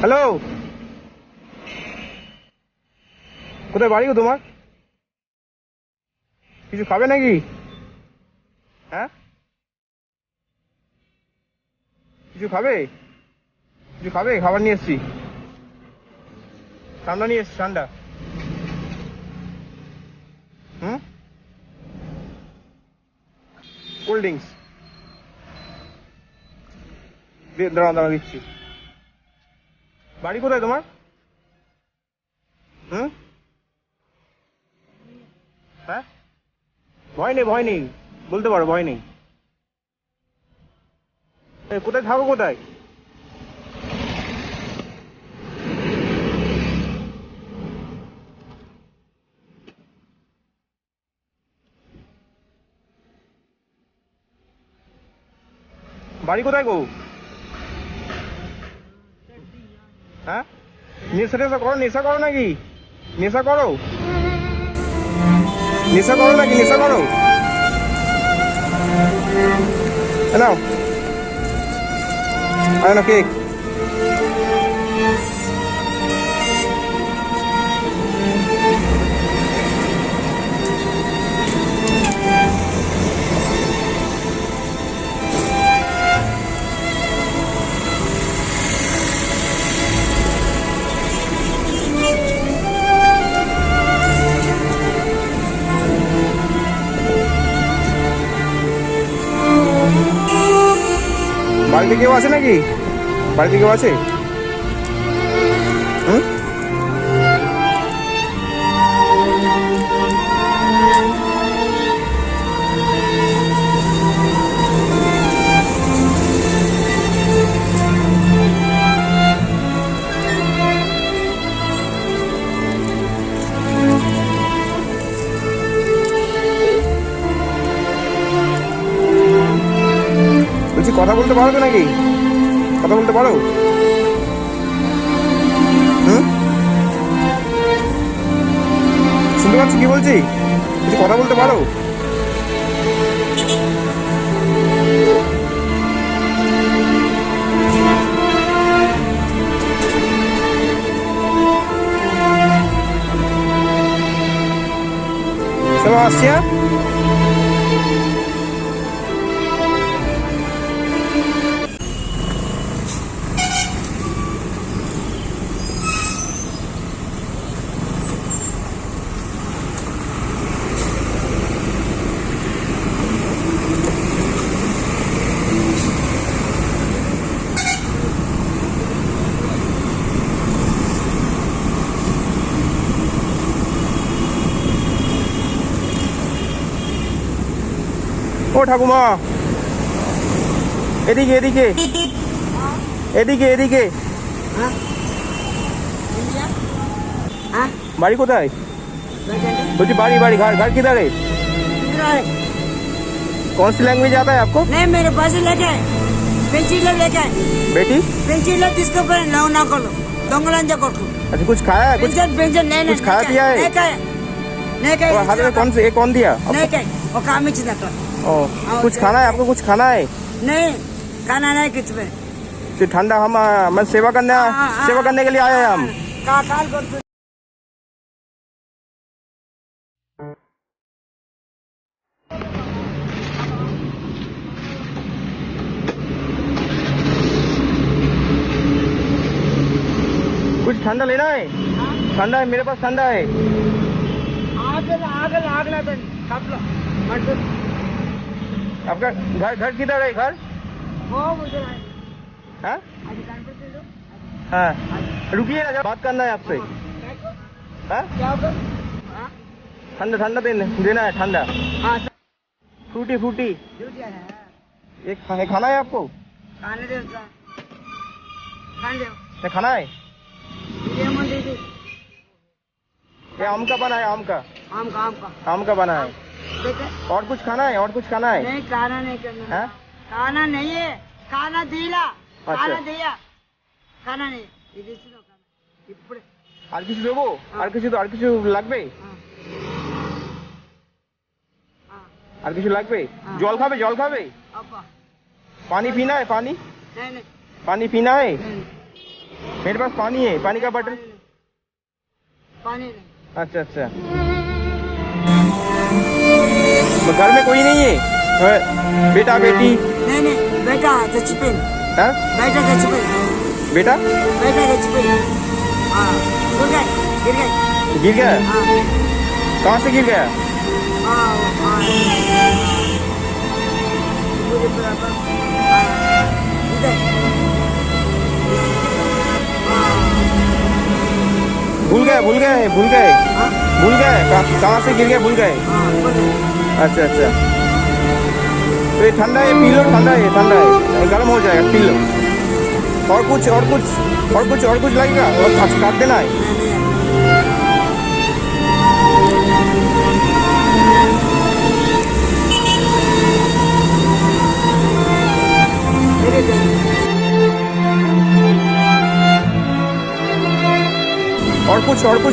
Hello কোথায় বাড়ি তোমার? কিছু খাবে নাকি? হ্যাঁ? কিছু খাবে? কিছু খাবে? খাবার নিয়ে এসছি। ঠান্ডা নিয়ে এসছি ঠান্ডা হুম? Cold drinks. দাঁড়া দাঁড়া দিচ্ছি। বাড়ি কোথায় তোমার? হ্যাঁ? ভয় নেই ভয় নেই। বলতে পারো, ভয় নেই। কোথায় থাকো কোথায়? বাড়ি কোথায় গো? হ্যাঁ? নেশা টেশা করো, নেশা করো নাকি? নেশা করো? নেশা করো নাকি, নেশা করো? হ্যালো না, কেক। বাড়িতে কেউ আছে নাকি? বাড়িতে কেউ আছে? বলছি, কথা বলতে পারো তো নাকি? কথা বলতে পারো? হুম? শুনতে পাচ্ছি, কি বলছি? কিছু কথা বলতে পারো? চলো ও ঠাকুমা এদিকে এদিকে। এদিকে এদিকে। বাড়ি কোথায়? বলছি বাড়ি बाड़ी घर घर किधर है कौन सी लैंग्वेज आता है आपको नहीं मेरे पास लेके पेंचिल लेके बेटी? पर ना करो अच्छा कुछ खाया है? कुछ पेंचन नहीं कुछ खाया पिया है? नहीं खाया। नहीं खाया हाथ में कौन से कौन दिया? नहीं खाया। वो काम ही ओ, कुछ खाना है? आपको कुछ खाना है? नहीं खाना नहीं कुछ में ठंडा हम मैं सेवा करने आ, आ, सेवा करने के लिए आए हैं हम। कुछ ठंडा लेना है? ठंडा है मेरे पास ठंडा है। आग आग आग ला। आपका घर घर किधर है घर? रुकी हाँ? हाँ। रुकिए ना बात करना है आपसे। हाँ? ठंडा ठंडा देना देना है ठंडा। Frooti Frooti. एक खाना है आपको? खाना है? ये आम का बना है आम का। आम का आम का। आम का बना है। देखे और कुछ खाना है और कुछ खाना है नहीं खाना नहीं करना हाँ? खाना नहीं है खाना दिला अच्छा। खाना दिया खाना नहीं ఇది ఇచ్చినావు खाना ఇప్పుడే আর কিছু দেবো আর কিছু আর কিছু লাগবে ఆ. ఆ, আর কিছু লাগবে हाँ। জল খাবে জল খাবে అబ్బా पानी पीना है पानी नहीं नहीं पानी पीना है नहीं, मेरे पास पानी है पानी का बॉटल पानी नहीं अच्छा अच्छा तो घर में कोई नहीं है? बेटा बेटी? नहीं नहीं बेटा हाँ बेटा बेटा? बेटा हाँ गिर गए गिर गए। गिर गया? हाँ। कहाँ से गिर गया? हाँ हाँ। इधर गए भूल गए भूल गए हाँ भूल गए कहाँ कहाँ से गिर गए भूल गए हाँ बोलो अच्छा अच्छा तो ये ठंडा है पी लो ठंडा है ठंडा है ये गर्म हो जाएगा पी लो और कुछ और कुछ और कुछ और कुछ लगेगा और अच्छा काट देना है नहीं नहीं চড়কো